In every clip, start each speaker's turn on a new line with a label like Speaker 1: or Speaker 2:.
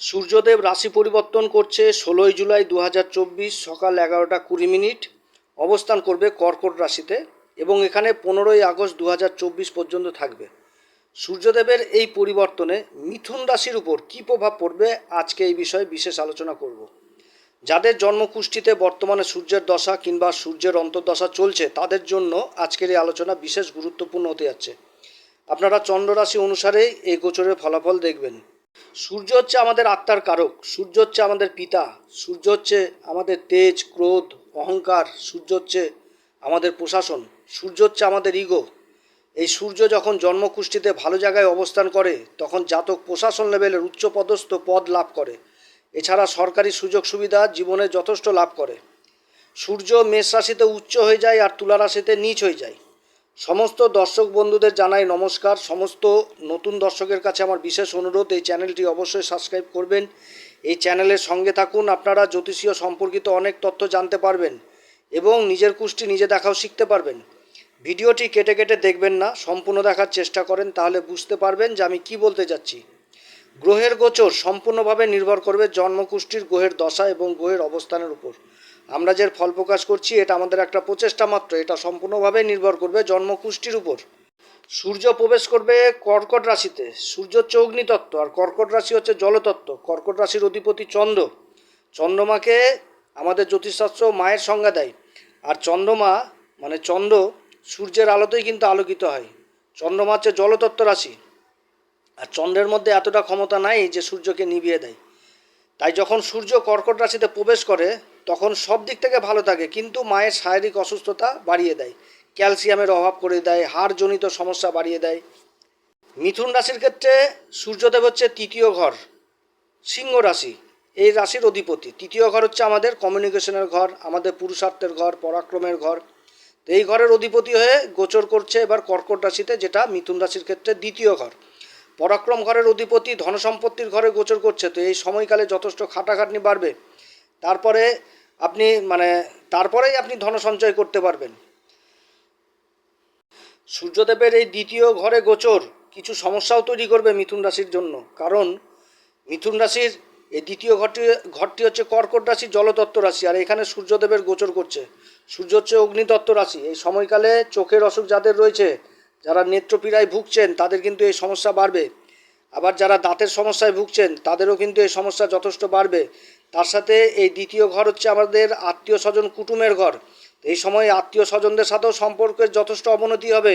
Speaker 1: সূর্যদেব রাশি পরিবর্তন করছে, ষোলোই জুলাই দু হাজার চব্বিশ সকাল এগারোটা কুড়ি মিনিট। অবস্থান করবে কর্কট রাশিতে এবং এখানে পনেরোই আগস্ট দু পর্যন্ত থাকবে। সূর্যদেবের এই পরিবর্তনে মিথুন রাশির উপর কী প্রভাব পড়বে? আজকে এই বিষয়ে বিশেষ আলোচনা করব। যাদের জন্মকুষ্ঠিতে বর্তমানে সূর্যের দশা কিংবা সূর্যের অন্তর্দশা চলছে, তাদের জন্য আজকের এই আলোচনা বিশেষ গুরুত্বপূর্ণ হতে যাচ্ছে। আপনারা চন্দ্ররাশি অনুসারেই এই গোচরের ফলাফল দেখবেন। সূর্য হচ্ছে আমাদের আত্মার কারক, সূর্য হচ্ছে আমাদের পিতা, সূর্য হচ্ছে আমাদের তেজ, ক্রোধ, অহংকার, সূর্য হচ্ছে আমাদের প্রশাসন, সূর্য হচ্ছে আমাদের ইগো এই সূর্য যখন জন্মকুষ্ঠিতে ভালো জায়গায় অবস্থান করে, তখন জাতক প্রশাসন লেভেলের উচ্চপদস্থ পদ লাভ করে। এছাড়া সরকারি সুযোগ সুবিধা জীবনে যথেষ্ট লাভ করে। সূর্য মেষ রাশিতে উচ্চ হয়ে যায় আর তুলা রাশিতে নিচ হয়ে যায়। সমস্ত দর্শক বন্ধুদের জানাই নমস্কার। সমস্ত নতুন দর্শকের কাছে আমার বিশেষ অনুরোধ, এই চ্যানেলটি অবশ্যই সাবস্ক্রাইব করবেন। এই চ্যানেলের সঙ্গে থাকুন, আপনারা জ্যোতিষীয় সম্পর্কিত অনেক তথ্য জানতে পারবেন এবং নিজের কুষ্টি নিজে দেখাও শিখতে পারবেন। ভিডিওটি কেটে কেটে দেখবেন না, সম্পূর্ণ দেখার চেষ্টা করেন, তাহলে বুঝতে পারবেন যে আমি কি বলতে যাচ্ছি। গ্রহের গোচর সম্পূর্ণভাবে নির্ভর করবে জন্মকুষ্ঠির গ্রহের দশা এবং গ্রহের অবস্থানের উপর। আমরা যে ফল প্রকাশ করছি, এটা আমাদের একটা প্রচেষ্টা মাত্র। এটা সম্পূর্ণভাবে নির্ভর করবে জন্মকুষ্টির উপর। সূর্য প্রবেশ করবে কর্কট রাশিতে। সূর্য হচ্ছে অগ্নিতত্ত্ব আর কর্কট রাশি হচ্ছে জলতত্ত্ব। কর্কট রাশির অধিপতি চন্দ্র। চন্দ্রমাকে আমাদের জ্যোতিষশাস্ত্র মায়ের সংজ্ঞা দেয়। আর চন্দ্রমা মানে চন্দ্র, সূর্যের আলোতেই কিন্তু আলোকিত হয়। চন্দ্রমা হচ্ছে জলতত্ত্ব রাশি। আর চন্দ্রের মধ্যে এতটা ক্ষমতা নাই যে সূর্যকে নিভিয়ে দেয়। তাই যখন সূর্য কর্কট রাশিতে প্রবেশ করে তখন সব দিক থেকে ভালো থাকে, কিন্তু মায়ের শারীরিক অসুস্থতা বাড়িয়ে দেয়, ক্যালসিয়ামের অভাব করে দেয়, হাড়জনিত সমস্যা বাড়িয়ে দেয়। মিথুন রাশির ক্ষেত্রে সূর্যদেব হচ্ছে তৃতীয় ঘর, সিংহ রাশি, এই রাশির অধিপতি। তৃতীয় ঘর হচ্ছে আমাদের কমিউনিকেশনের ঘর, আমাদের পুরুষার্থের ঘর, পরাক্রমের ঘর। তো এই ঘরের অধিপতি হয়ে গোচর করছে এবার কর্কট রাশিতে, যেটা মিথুন রাশির ক্ষেত্রে দ্বিতীয় ঘর। পরাক্রম ঘরের অধিপতি ধনসম্পত্তির ঘরে গোচর করছে, তো এই সময়কালে যথেষ্ট খাটাখাটনি বাড়বে। তারপরে আপনি মানে তারপরেই আপনি ধন সঞ্চয় করতে পারবেন। সূর্যদেবের এই দ্বিতীয় ঘরে গোচর কিছু সমস্যাও তৈরি করবে মিথুন রাশির জন্য। কারণ মিথুন রাশির এই দ্বিতীয় ঘরটি ঘরটি হচ্ছে কর্কট রাশি, জলতত্ত্ব রাশি, আর এখানে সূর্যদেবের গোচর করছে। সূর্য হচ্ছে অগ্নিতত্ত্ব রাশি। এই সময়কালে চোখের অসুখ যাদের রয়েছে, যারা নেত্রপীড়ায় ভুগছেন, তাদের কিন্তু এই সমস্যা বাড়বে। আবার যারা দাঁতের সমস্যায় ভুগছেন, তাদেরও কিন্তু এই সমস্যা যথেষ্ট বাড়বে। তার সাথে এই দ্বিতীয় ঘর হচ্ছে আমাদের আত্মীয় স্বজন কুটুমের ঘর। এই সময় আত্মীয় স্বজনদের সাথেও সম্পর্কের যথেষ্ট অবনতি হবে।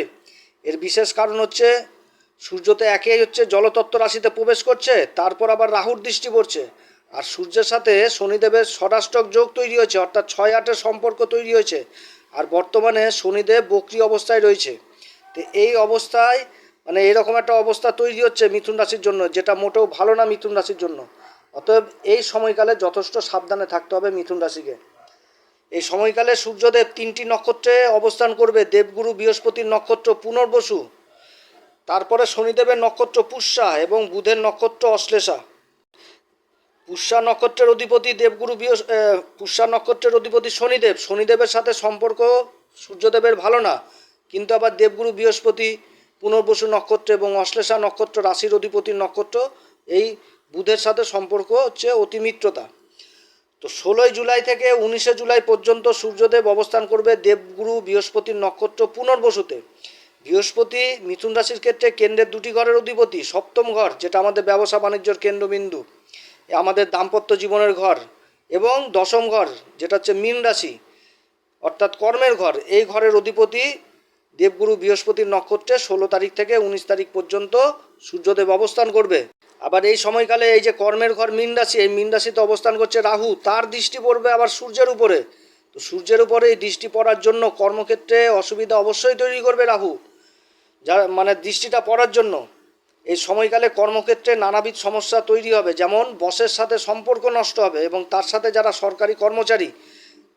Speaker 1: এর বিশেষ কারণ হচ্ছে সূর্যতে একে হচ্ছে জলতত্ত্ব রাশিতে প্রবেশ করছে, তারপর আবার রাহুর দৃষ্টি পড়ছে। আর সূর্যের সাথে শনিদেবের ষড়াষ্টক যোগ তৈরি হয়েছে, অর্থাৎ ছয় আটের সম্পর্ক তৈরি হয়েছে। আর বর্তমানে শনিদেব বক্রি অবস্থায় রয়েছে। তো এই অবস্থায় মানে এরকম একটা অবস্থা তৈরি হচ্ছে মিথুন রাশির জন্য, যেটা মোটেও ভালো না মিথুন রাশির জন্য। অতএব এই সময়কালে যথেষ্ট সাবধানে থাকতে হবে মিথুন রাশিকে। এই সময়কালে সূর্যদেব তিনটি নক্ষত্রে অবস্থান করবে দেবগুরু বৃহস্পতির নক্ষত্র পুনর্বসু তারপরে শনিদেবের নক্ষত্র পুষ্যা এবং বুধের নক্ষত্র অশ্লেষা। পুষ্যা নক্ষত্রের অধিপতি দেবগুরু বৃহস আহ, পুষ্যা নক্ষত্রের অধিপতি শনিদেব। শনিদেবের সাথে সম্পর্ক সূর্যদেবের ভালো না কিন্তু আবার দেবগুরু বৃহস্পতি পুনর্বসু নক্ষত্র এবং অশ্লেষা নক্ষত্র রাশির অধিপতির নক্ষত্র এই বুধের সাথে সম্পর্ক হচ্ছে অতিমিত্রতা। তো ষোলোই জুলাই থেকে উনিশে জুলাই পর্যন্ত সূর্যদেব অবস্থান করবে দেবগুরু বৃহস্পতির নক্ষত্র পুনর্বসুতে। বৃহস্পতি মিথুন রাশির ক্ষেত্রে কেন্দ্রের দুটি ঘরের অধিপতি, সপ্তম ঘর, যেটা আমাদের ব্যবসা বাণিজ্যর কেন্দ্রবিন্দু আমাদের দাম্পত্য জীবনের ঘর, এবং দশম ঘর, যেটা হচ্ছে মীন রাশি, অর্থাৎ কর্মের ঘর, এই ঘরের অধিপতি দেবগুরু বৃহস্পতির নক্ষত্রে ষোলো তারিখ থেকে উনিশ তারিখ পর্যন্ত সূর্যদেব অবস্থান করবে। আবার এই সময়কালে এই যে কর্মের ঘর মীন রাশি, এই মীন রাশিতে অবস্থান করছে রাহু, তার দৃষ্টি পড়বে আবার সূর্যের উপরে। তো সূর্যের উপরে এই দৃষ্টি পড়ার জন্য কর্মক্ষেত্রে অসুবিধা অবশ্যই তৈরি করবে রাহু। যা মানে দৃষ্টিটা পড়ার জন্য। এই সময়কালে কর্মক্ষেত্রে নানাবিধ সমস্যা তৈরি হবে, যেমন বসের সাথে সম্পর্ক নষ্ট হবে এবং তার সাথে যারা সরকারি কর্মচারী,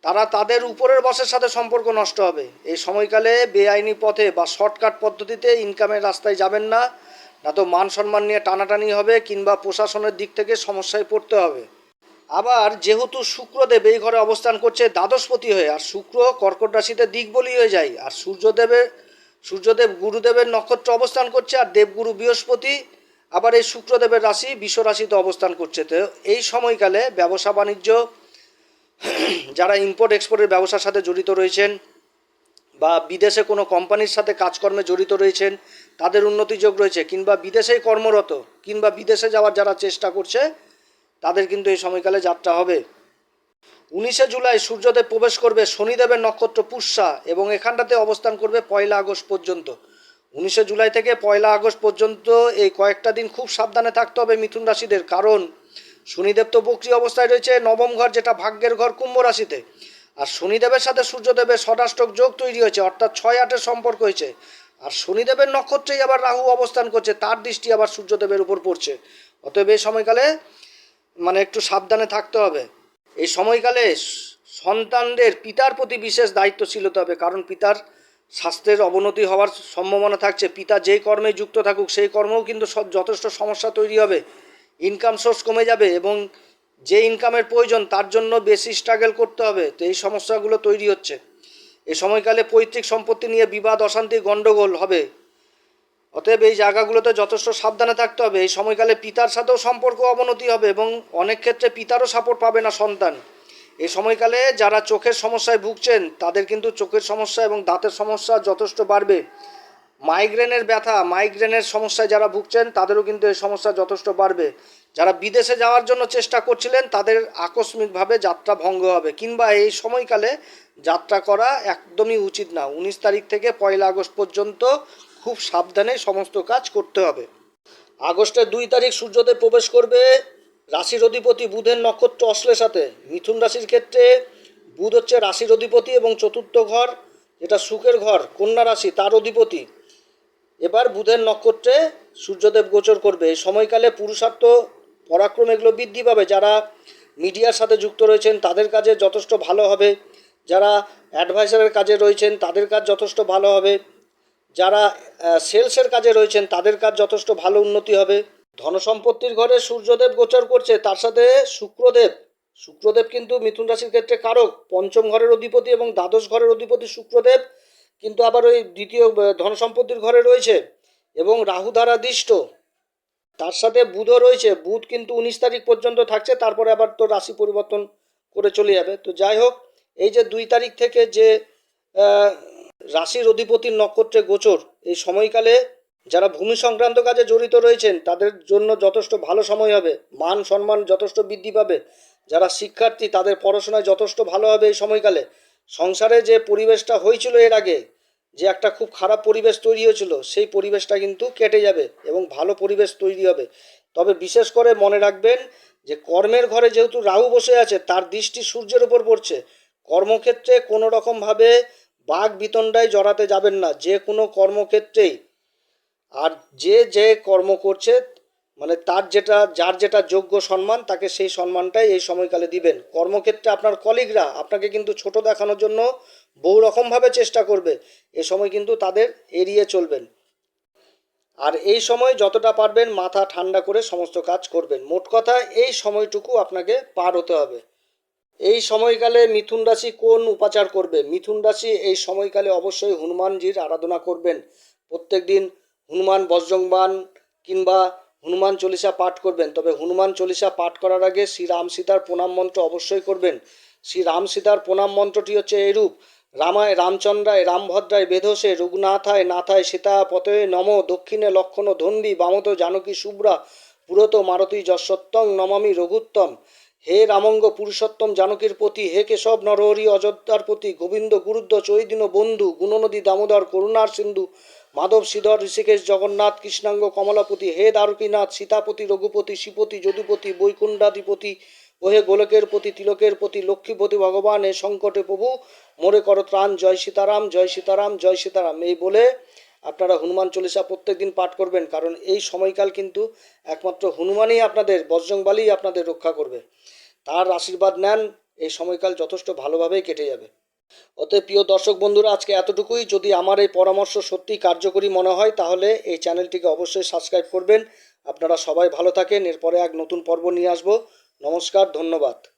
Speaker 1: তারা তাদের উপরের বসের সাথে সম্পর্ক নষ্ট হবে। এই সময়কালে বেআইনি পথে বা শর্টকাট পদ্ধতিতে ইনকামের রাস্তায় যাবেন না। না তো মান সম্মান নিয়ে টানাটানি হবে কিংবা প্রশাসনের দিক থেকে সমস্যায় পড়তে হবে। আবার যেহেতু শুক্রদেব এই ঘরে অবস্থান করছে দ্বাদশপতি হয়ে, আর শুক্র কর্কট রাশিতে দিক বলি হয়ে যায়, আর সূর্যদেবের সূর্যদেব গুরুদেবের নক্ষত্র অবস্থান করছে, আর দেবগুরু বৃহস্পতি, আবার এই শুক্রদেবের রাশি বিশ্ব রাশিতে অবস্থান করছে। তো এই সময়কালে ব্যবসা বাণিজ্য যারা ইম্পোর্ট এক্সপোর্টের ব্যবসার সাথে জড়িত রয়েছেন বা বিদেশে কোনো কোম্পানির সাথে কাজকর্মে জড়িত রয়েছেন, তাদের উন্নতি যোগ রয়েছে, কিংবা বিদেশেই কর্মরত, কিংবা বিদেশে যাওয়ার যারা চেষ্টা করছে, তাদের কিন্তু এই সময়কালে যাত্রা হবে। উনিশে জুলাই সূর্যদেব প্রবেশ করবে শনিদেবের নক্ষত্র পুষ্যা এবং এখানটাতে অবস্থান করবে পয়লা আগস্ট পর্যন্ত। উনিশে জুলাই থেকে পয়লা আগস্ট পর্যন্ত এই কয়েকটা দিন খুব সাবধানে থাকতে হবে মিথুন রাশিদের, কারণ শনিদেব তো বক্রি অবস্থায় রয়েছে, নবম ঘর যেটা ভাগ্যের ঘর কুম্ভ রাশিতে। আর শনিদেবের সাথে সূর্যদেবের ষষ্ঠাষ্টক যোগ তৈরি হয়েছে, অর্থাৎ ছয় আটের সম্পর্ক হয়েছে। আর শনিদেবের নক্ষত্রেই আবার রাহু অবস্থান করছে, তার দৃষ্টি আবার সূর্যদেবের উপর পড়ছে। অতএব এই সময়কালে মানে একটু সাবধানে থাকতে হবে। এই সময়কালে সন্তানদের পিতার প্রতি বিশেষ দায়িত্বশীল হতে হবে, কারণ পিতার স্বাস্থ্যের অবনতি হওয়ার সম্ভাবনা থাকছে। পিতা যেই কর্মে যুক্ত থাকুক, সেই কর্মেও কিন্তু সব যথেষ্ট সমস্যা তৈরি হবে। ইনকাম সোর্স কমে যাবে এবং যে ইনকামের প্রয়োজন, তার জন্য বেশি স্ট্রাগল করতে হবে। তো এই সমস্যাগুলো তৈরি হচ্ছে। এই সময়কালে পৈতৃক সম্পত্তি নিয়ে বিবাদ, অশান্তি গণ্ডগোল হবে। অতএব এই জায়গাগুলোতে যথেষ্ট সাবধানে থাকতে হবে। এই সময়কালে পিতার সাথেও সম্পর্ক অবনতি হবে এবং অনেক ক্ষেত্রে পিতারও সাপোর্ট পাবে না সন্তান। এই সময়কালে যারা চোখের সমস্যায় ভুগছেন, তাদের কিন্তু চোখের সমস্যা এবং দাঁতের সমস্যা যথেষ্ট বাড়বে। মাইগ্রেনের ব্যথা, মাইগ্রেনের সমস্যায় যারা ভুগছেন, তাদেরও কিন্তু এই সমস্যা যথেষ্ট বাড়বে। যারা বিদেশে যাওয়ার জন্য চেষ্টা করছিলেন, তাদের আকস্মিকভাবে যাত্রা ভঙ্গ হবে। কিংবা এই সময়কালে যাত্রা করা একদমই উচিত না। উনিশ তারিখ থেকে পয়লা আগস্ট পর্যন্ত খুব সাবধানে সমস্ত কাজ করতে হবে। আগস্টের দুই তারিখ সূর্যদেব প্রবেশ করবে রাশির অধিপতি বুধের নক্ষত্র অশ্লেষাতে মিথুন রাশির ক্ষেত্রে বুধ হচ্ছে রাশির অধিপতি এবং চতুর্থ ঘর, যেটা সুখের ঘর, কন্যা রাশি, তার অধিপতি। এবার বুধের নক্ষত্রে সূর্যদেব গোচর করবে। এই সময়কালে পুরুষার্থ পরাক্রম এগুলো বৃদ্ধি পাবে। যারা মিডিয়ার সাথে যুক্ত রয়েছেন, তাদের কাজে যথেষ্ট ভালো হবে। যারা অ্যাডভাইসারের কাজে রয়েছেন, তাদের কাজ যথেষ্ট ভালো হবে। যারা সেলসের কাজে রয়েছেন, তাদের কাজ যথেষ্ট ভালো উন্নতি হবে। ধনসম্পত্তির ঘরে সূর্যদেব গোচর করছে। তার সাথে শুক্রদেব। শুক্রদেব কিন্তু মিথুন রাশির ক্ষেত্রে কারক। পঞ্চম ঘরের অধিপতি এবং দ্বাদশ ঘরের অধিপতি শুক্রদেব। কিন্তু আবার ওই দ্বিতীয় আহ, ধনসম্পত্তির ঘরে রয়েছে এবং রাহু দ্বারা দৃষ্ট। তার সাথে বুধও রয়েছে। বুধ কিন্তু উনিশ তারিখ পর্যন্ত থাকছে তারপরে আবার তো রাশি পরিবর্তন করে চলে যাবে। তো যাই হোক এই যে দুই তারিখ থেকে যে রাশির অধিপতির নক্ষত্রে গোচর এই সময়কালে যারা ভূমি সংক্রান্ত কাজে জড়িত রয়েছেন তাদের জন্য যথেষ্ট ভালো সময় হবে। মান সম্মান যথেষ্ট বৃদ্ধি পাবে। যারা শিক্ষার্থী তাদের পড়াশোনায় যথেষ্ট ভালো হবে এই সময়কালে। সংসারে যে পরিবেশটা হয়েছিল এর আগে, যে একটা খুব খারাপ পরিবেশ তৈরি হয়েছিল, সেই পরিবেশটা কিন্তু কেটে যাবে এবং ভালো পরিবেশ তৈরি হবে। তবে বিশেষ করে মনে রাখবেন যে কর্মের ঘরে যেহেতু রাহু বসে আছে, তার দৃষ্টি সূর্যের উপর পড়ছে। কর্মক্ষেত্রে কোনো রকমভাবে বাঘ বিতণ্ডায় জড়াতে যাবেন না, যে কোনো কর্মক্ষেত্রেই। আর যে যে কর্ম করছে মানে তার যেটা, যার যেটা যোগ্য সম্মান, তাকে সেই সম্মানটাই এই সময়কালে দিবেন। কর্মক্ষেত্রে আপনার কলিগরা আপনাকে কিন্তু ছোট দেখানোর জন্য বহু রকমভাবে চেষ্টা করবে। এ সময় কিন্তু তাদের এড়িয়ে চলবেন। আর এই সময় যতটা পারবেন মাথা ঠান্ডা করে সমস্ত কাজ করবেন। মোট কথা, এই সময়টুকু আপনাকে পার হতে হবে। এই সময়কালে মিথুন রাশি কোন উপাচার করবে? মিথুন রাশি এই সময়কালে অবশ্যই হনুমানজির আরাধনা করবেন। প্রত্যেক দিন হনুমান বজ্রংবান কিংবা হনুমান চল্লিশা পাঠ করবেন। তবে হনুমান চল্লিশা পাঠ করার আগে শ্রী রাম সীতার প্রণাম মন্ত্র অবশ্যই করবেন। শ্রী রাম সীতার প্রণাম মন্ত্রটি হচ্ছে এরূপ। রামায় রামচন্দ্রায় রামভদ্রায় বেধসে রঘুনাথায় নাথায় সীতা পতয়ে নম দক্ষিণে লক্ষণ ধন্বী বামত জানকী শুভ্রা পুরত মারতী যশোত্তং নমামি রঘুত্তম। হে রামঙ্গ পুরুষোত্তম জানকীর প্রতি, হে কেশব নরহরি অযোধ্যার প্রতি, গোবিন্দ গুরুদ্ধ চৈদিন বন্ধু, গুণনদী দামোদর করুণার সিন্ধু মাধব শ্রীধর ঋষিকেশ জগন্নাথ, কৃষ্ণাঙ্গ কমলাপতি, হে দ্বারকীনাথ, সীতাপতি, রঘুপতি শ্রীপতি যদুপতি, বৈকুণ্ঠাধিপতি, ওহে গোলকের প্রতি, তিলকের প্রতি, লক্ষ্মীপতি, ভগবান এ সংকটে প্রভু, মোরে কর ত্রাণ, জয় সীতারাম জয় সীতারাম জয় সীতারাম। এই বলে আপনারা হনুমান চল্লিশা প্রত্যেক দিন পাঠ করবেন, কারণ এই সময়কাল কিন্তু একমাত্র হনুমানই আপনাদের বজ্রংবালি আপনাদের রক্ষা করবে। তার আশীর্বাদ নেন, এই সময়কাল যথেষ্ট ভালোভাবেই কেটে যাবে। অতএব প্রিয় দর্শক বন্ধুরা, আজকে এতটুকুই। যদি আমার এই পরামর্শ সত্যি কার্যকরী মনে হয়, তাহলে এই চ্যানেলটিকে অবশ্যই সাবস্ক্রাইব করবেন। আপনারা সবাই ভালো থাকেন, এরপরে এক নতুন পর্ব নিয়ে আসব। নমস্কার, ধন্যবাদ।